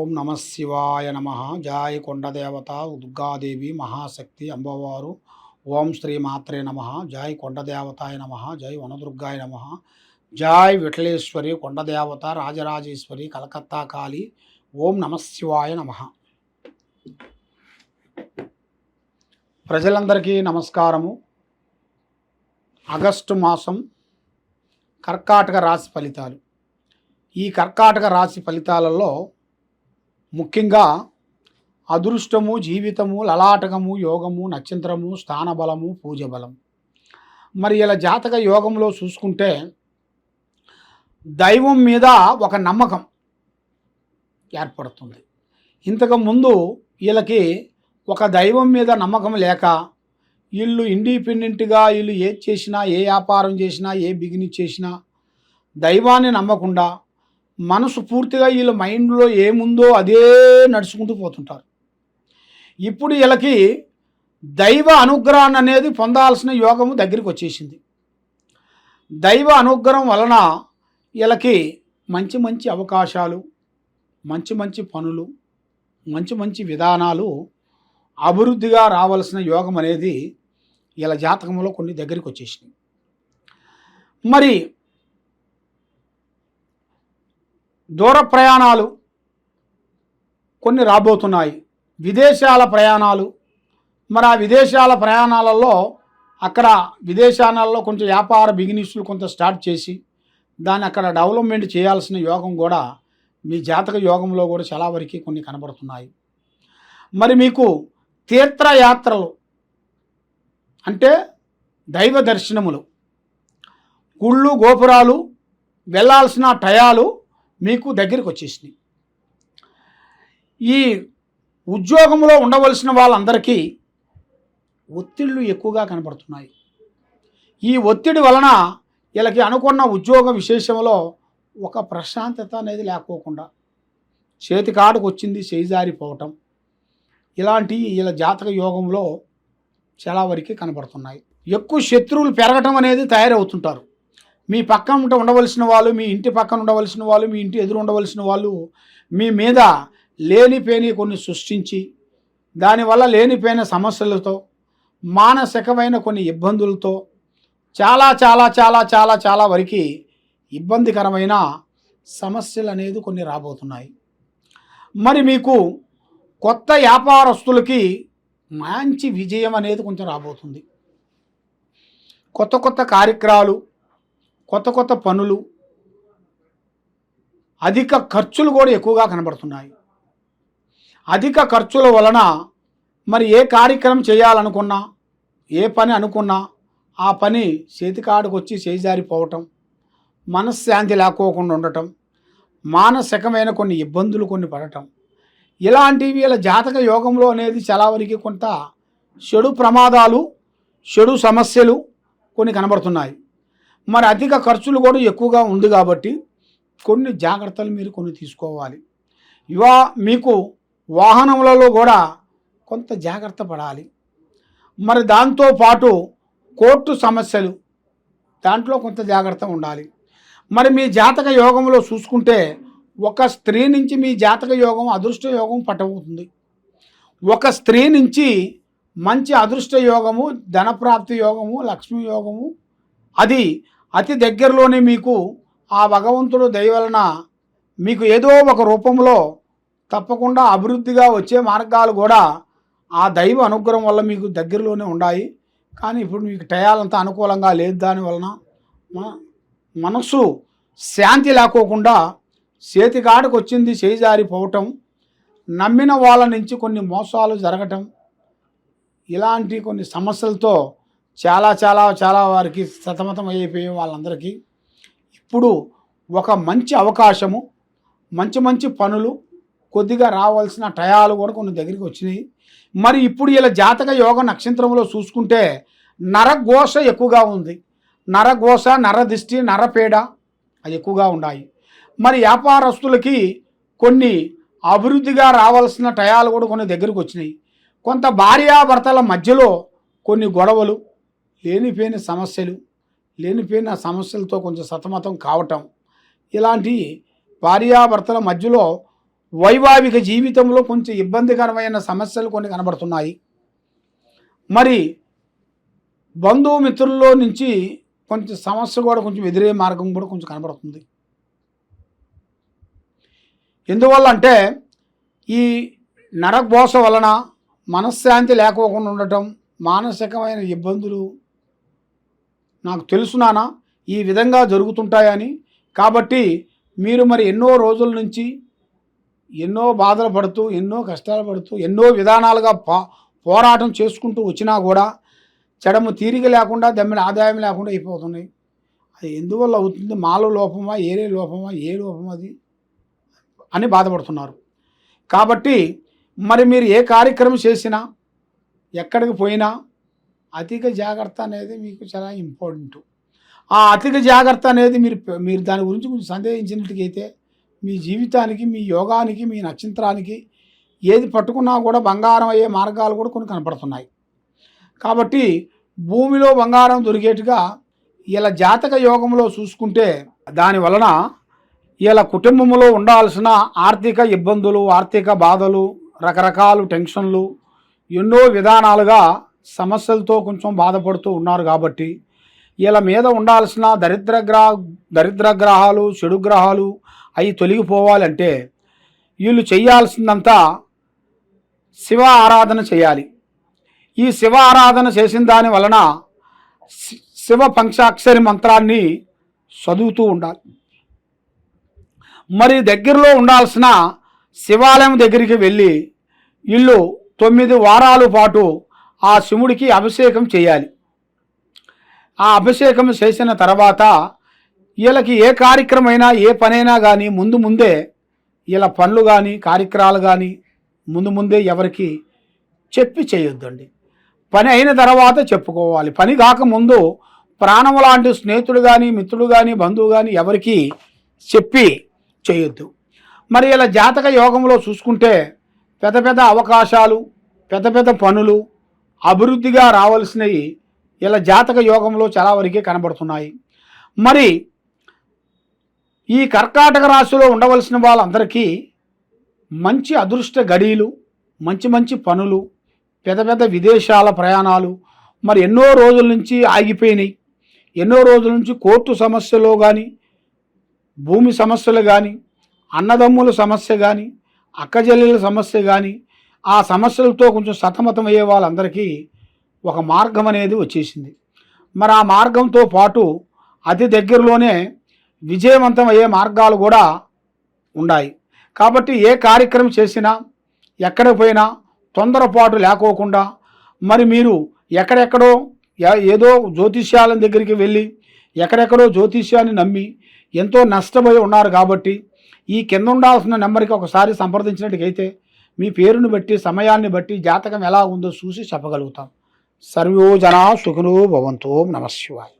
ఓం నమ శివాయ నమ. జాయ కొండదేవత దుర్గాదేవి మహాశక్తి అంబవారు. ఓం శ్రీ మాత్రే నమ. జాయ్ కొండదేవతాయ నమ. జై వనదుర్గాయ నమ. జాయ్ విఠలేశ్వరి కొండదేవత రాజరాజేశ్వరి కలకత్తా కాళీ. ఓం నమ శివాయ నమ. ప్రజలందరికీ నమస్కారము. ఆగస్టు మాసం కర్కాటక రాశి ఫలితాలు. ఈ కర్కాటక రాశి ఫలితాలలో ముఖ్యంగా అదృష్టము జీవితము లలాటకము యోగము నక్షత్రము స్థానబలము పూజ బలం మరి ఇలా జాతక యోగంలో చూసుకుంటే దైవం మీద ఒక నమ్మకం ఏర్పడుతుంది. ఇంతకు ముందు వీళ్ళకి ఒక దైవం మీద నమ్మకం లేక వీళ్ళు ఇండిపెండెంట్గా వీళ్ళు ఏది చేసినా ఏ వ్యాపారం చేసినా ఏ బిగినెస్ చేసినా దైవాన్ని నమ్మకుండా మనసు పూర్తిగా వీళ్ళ మైండ్లో ఏముందో అదే నడుచుకుంటూ పోతుంటారు. ఇప్పుడు వీళ్ళకి దైవ అనుగ్రహం అనేది పొందాల్సిన యోగము దగ్గరికి వచ్చేసింది. దైవ అనుగ్రహం వలన వీళ్ళకి మంచి మంచి అవకాశాలు మంచి మంచి పనులు మంచి మంచి విధానాలు అభివృద్ధిగా రావాల్సిన యోగం అనేది ఇలా జాతకంలో కొన్ని దగ్గరికి వచ్చేసినాయి. మరి దూర ప్రయాణాలు కొన్ని రాబోతున్నాయి. విదేశాల ప్రయాణాలు. మరి ఆ విదేశాల ప్రయాణాలలో అక్కడ విదేశాలలో కొంచెం వ్యాపార బిగినిస్లు కొంత స్టార్ట్ చేసి దాన్ని అక్కడ డెవలప్మెంట్ చేయాల్సిన యోగం కూడా మీ జాతక యోగంలో కూడా చాలా వరకు కొన్ని కనబడుతున్నాయి. మరి మీకు తీర్థయాత్రలు అంటే దైవ దర్శనములు. గుళ్ళు గోపురాలు వెళ్ళాల్సిన టయాలు మీకు దగ్గరికి వచ్చేసినాయి. ఈ ఉద్యోగంలో ఉండవలసిన వాళ్ళందరికీ ఒత్తిళ్ళు ఎక్కువగా కనబడుతున్నాయి. ఈ ఒత్తిడి వలన వీళ్ళకి అనుకున్న ఉద్యోగ విశేషంలో ఒక ప్రశాంతత అనేది లేకోకుండా చేతి కాడుకు వచ్చింది చేజారిపోవటం ఇలాంటి వీళ్ళ జాతక యోగంలో చాలా వరకు కనబడుతున్నాయి. ఎక్కువ శత్రువులు పెరగటం అనేది తయారవుతుంటారు. మీ పక్కన ఉండవలసిన వాళ్ళు మీ ఇంటి పక్కన ఉండవలసిన వాళ్ళు మీ ఇంటి ఎదురు ఉండవలసిన వాళ్ళు మీ మీద లేనిపోని కొన్ని సృష్టించి దానివల్ల లేనిపోయిన సమస్యలతో మానసికమైన కొన్ని ఇబ్బందులతో చాలా చాలా చాలా చాలా చాలా వరకు ఇబ్బందికరమైన సమస్యలు అనేది కొన్ని రాబోతున్నాయి. మరి మీకు కొత్త వ్యాపారస్తులకి మంచి విజయం అనేది కొంచెం రాబోతుంది. కొత్త కొత్త కార్యక్రమాలు కొత్త కొత్త పనులు అధిక ఖర్చులు కూడా ఎక్కువగా కనబడుతున్నాయి. అధిక ఖర్చుల వలన మరి ఏ కార్యక్రమం చేయాలనుకున్నా ఏ పని అనుకున్నా ఆ పని చేతికాడికి వచ్చి చేజారిపోవటం మనశ్శాంతి లేకోకుండా ఉండటం మానసికమైన కొన్ని ఇబ్బందులు కొన్ని పడటం ఇలాంటివి వీళ్ళ జాతక యోగంలో అనేది చాలా వరకు కొంత చెడు ప్రమాదాలు చెడు సమస్యలు కొన్ని కనబడుతున్నాయి. మరి అధిక ఖర్చులు కూడా ఎక్కువగా ఉంది కాబట్టి కొన్ని జాగ్రత్తలు మీరు కొన్ని తీసుకోవాలి. ఇవా మీకు వాహనములలో కూడా కొంత జాగ్రత్త పడాలి. మరి దాంతో పాటు కోర్టు సమస్యలు దాంట్లో కొంత జాగ్రత్త ఉండాలి. మరి మీ జాతక యోగంలో చూసుకుంటే ఒక స్త్రీ నుంచి మీ జాతక యోగం అదృష్ట యోగం పట్టబోతుంది. ఒక స్త్రీ నుంచి మంచి అదృష్ట యోగము ధనప్రాప్తి యోగము లక్ష్మీ యోగము అది అతి దగ్గరలోనే మీకు ఆ భగవంతుడు దయవలన మీకు ఏదో ఒక రూపంలో తప్పకుండా అభివృద్ధిగా వచ్చే మార్గాలు కూడా ఆ దైవ అనుగ్రహం వల్ల మీకు దగ్గరలోనే ఉన్నాయి కానీ ఇప్పుడు మీకు టయాలంత అనుకూలంగా లేదు. దాని వలన మనస్సు శాంతి లేకోకుండా చేతికాడికి వచ్చింది చేజారిపోవటం నమ్మిన వాళ్ళ నుంచి కొన్ని మోసాలు జరగటం ఇలాంటి కొన్ని సమస్యలతో చాలా చాలా చాలా వారికి సతమతం అయిపోయే వాళ్ళందరికీ. ఇప్పుడు ఒక మంచి అవకాశము మంచి మంచి పనులు కొద్దిగా రావాల్సిన టయాలు కూడా కొన్ని దగ్గరికి వచ్చినాయి. మరి ఇప్పుడు ఇలా జాతక యోగ నక్షత్రంలో చూసుకుంటే నరఘోష ఎక్కువగా ఉంది. నరఘోష నరదిష్టి నరపేడ అది ఎక్కువగా ఉన్నాయి. మరి వ్యాపారస్తులకి కొన్ని అభివృద్ధిగా రావాల్సిన టయాలు కూడా కొన్ని దగ్గరికి వచ్చినాయి. కొంత భార్యాభర్తల మధ్యలో కొన్ని గొడవలు లేనిపోయిన సమస్యలు లేనిపోయిన సమస్యలతో కొంచెం సతమతం కావటం ఇలాంటి భార్యాభర్తల మధ్యలో వైవాహిక జీవితంలో కొంచెం ఇబ్బందికరమైన సమస్యలు కొన్ని కనబడుతున్నాయి. మరి బంధుమిత్రుల్లో నుంచి కొంచెం సమస్య కూడా కొంచెం ఎదురే మార్గం కూడా కొంచెం కనబడుతుంది. ఎందువల్ల అంటే ఈ నరఘోష వలన మనశ్శాంతి లేకోకుండా ఉండటం మానసికమైన ఇబ్బందులు నాకు తెలుసునానా ఈ విధంగా జరుగుతుంటాయని. కాబట్టి మీరు మరి ఎన్నో రోజుల నుంచి ఎన్నో బాధలు పడుతూ ఎన్నో కష్టాలు పడుతూ ఎన్నో విధానాలుగా పో పోరాటం చేసుకుంటూ వచ్చినా కూడా చెడము తీరిక లేకుండా దమ్మిన ఆదాయం లేకుండా అయిపోతున్నాయి. అది ఎందువల్ల అవుతుంది? మాలో లోపమా? ఏరే లోపమా? ఏ లోపం అది? అని బాధపడుతున్నారు. కాబట్టి మరి మీరు ఏ కార్యక్రమం చేసినా ఎక్కడికి పోయినా అధిక జాగ్రత్త అనేది మీకు చాలా ఇంపార్టెంట్. ఆ అధిక జాగ్రత్త అనేది మీరు మీరు దాని గురించి కొంచెం సందేహించినట్టుకైతే మీ జీవితానికి మీ యోగానికి మీ నక్షత్రానికి ఏది పట్టుకున్నా కూడా బంగారం అయ్యే మార్గాలు కూడా కొన్ని కనపడుతున్నాయి. కాబట్టి భూమిలో బంగారం దొరికేట్టుగా ఇలా జాతక యోగంలో చూసుకుంటే దాని వలన ఇలా కుటుంబంలో ఉండాల్సిన ఆర్థిక ఇబ్బందులు ఆర్థిక బాధలు రకరకాలు టెన్షన్లు ఎన్నో విధానాలుగా సమస్యలతో కొంచెం బాధపడుతూ ఉన్నారు కాబట్టి వీళ్ళ మీద ఉండాల్సిన దరిద్ర గ్రహ దరిద్ర గ్రహాలు చెడు గ్రహాలు అవి తొలగిపోవాలంటే వీళ్ళు చేయాల్సిందంతా శివ ఆరాధన చేయాలి. ఈ శివ ఆరాధన చేసిన దాని వలన శివ పంచాక్షరి మంత్రాన్ని చదువుతూ ఉండాలి. మరి దగ్గరలో ఉండాల్సిన శివాలయం దగ్గరికి వెళ్ళి ఇల్లు తొమ్మిది వారాల పాటు ఆ శివుడికి అభిషేకం చేయాలి. ఆ అభిషేకం చేసిన తర్వాత వీళ్ళకి ఏ కార్యక్రమైనా ఏ పనైనా కానీ ముందు ముందే వీళ్ళ పనులు కానీ కార్యక్రమాలు కానీ ముందు ముందే ఎవరికి చెప్పి చేయొద్దండి. పని అయిన తర్వాత చెప్పుకోవాలి. పని కాకముందు ప్రాణం లాంటి స్నేహితుడు కానీ మిత్రుడు కానీ బంధువు కానీ ఎవరికి చెప్పి చేయొద్దు. మరి ఇలా జాతక యోగంలో చూసుకుంటే పెద్ద పెద్ద అవకాశాలు పెద్ద పెద్ద పనులు అభివృద్ధిగా రావాల్సినవి ఇలా జాతక యోగంలో చాలా వరకే కనబడుతున్నాయి. మరి ఈ కర్కాటక రాశిలో ఉండవలసిన వాళ్ళందరికీ మంచి అదృష్ట గడియలు మంచి మంచి పనులు పెద్ద పెద్ద విదేశాల ప్రయాణాలు మరి ఎన్నో రోజుల నుంచి ఆగిపోయినాయి. ఎన్నో రోజుల నుంచి కోర్టు సమస్యలో కానీ భూమి సమస్యలు కానీ అన్నదమ్ముల సమస్య కానీ అక్కజల్లుల సమస్య కానీ ఆ సమస్యలతో కొంచెం సతమతం అయ్యే వాళ్ళందరికీ ఒక మార్గం అనేది వచ్చేసింది. మరి ఆ మార్గంతో పాటు అతి దగ్గరలోనే విజయవంతం అయ్యే మార్గాలు కూడా ఉన్నాయి. కాబట్టి ఏ కార్యక్రమం చేసినా ఎక్కడ పోయినా తొందరపాటు లేకోకుండా మరి మీరు ఎక్కడెక్కడో ఏదో జ్యోతిష్యాల దగ్గరికి వెళ్ళి ఎక్కడెక్కడో జ్యోతిష్యాన్ని నమ్మి ఎంతో నష్టపోయి ఉన్నారు కాబట్టి ఈ కింద ఉండాల్సిన నెంబర్కి ఒకసారి సంప్రదించినట్టుకైతే మీ పేరుని బట్టి సమయాన్ని బట్టి జాతకం ఎలా ఉందో చూసి చెప్పగలుగుతాం. సర్వో జనా సుఖనో భవంతో నమశివాయ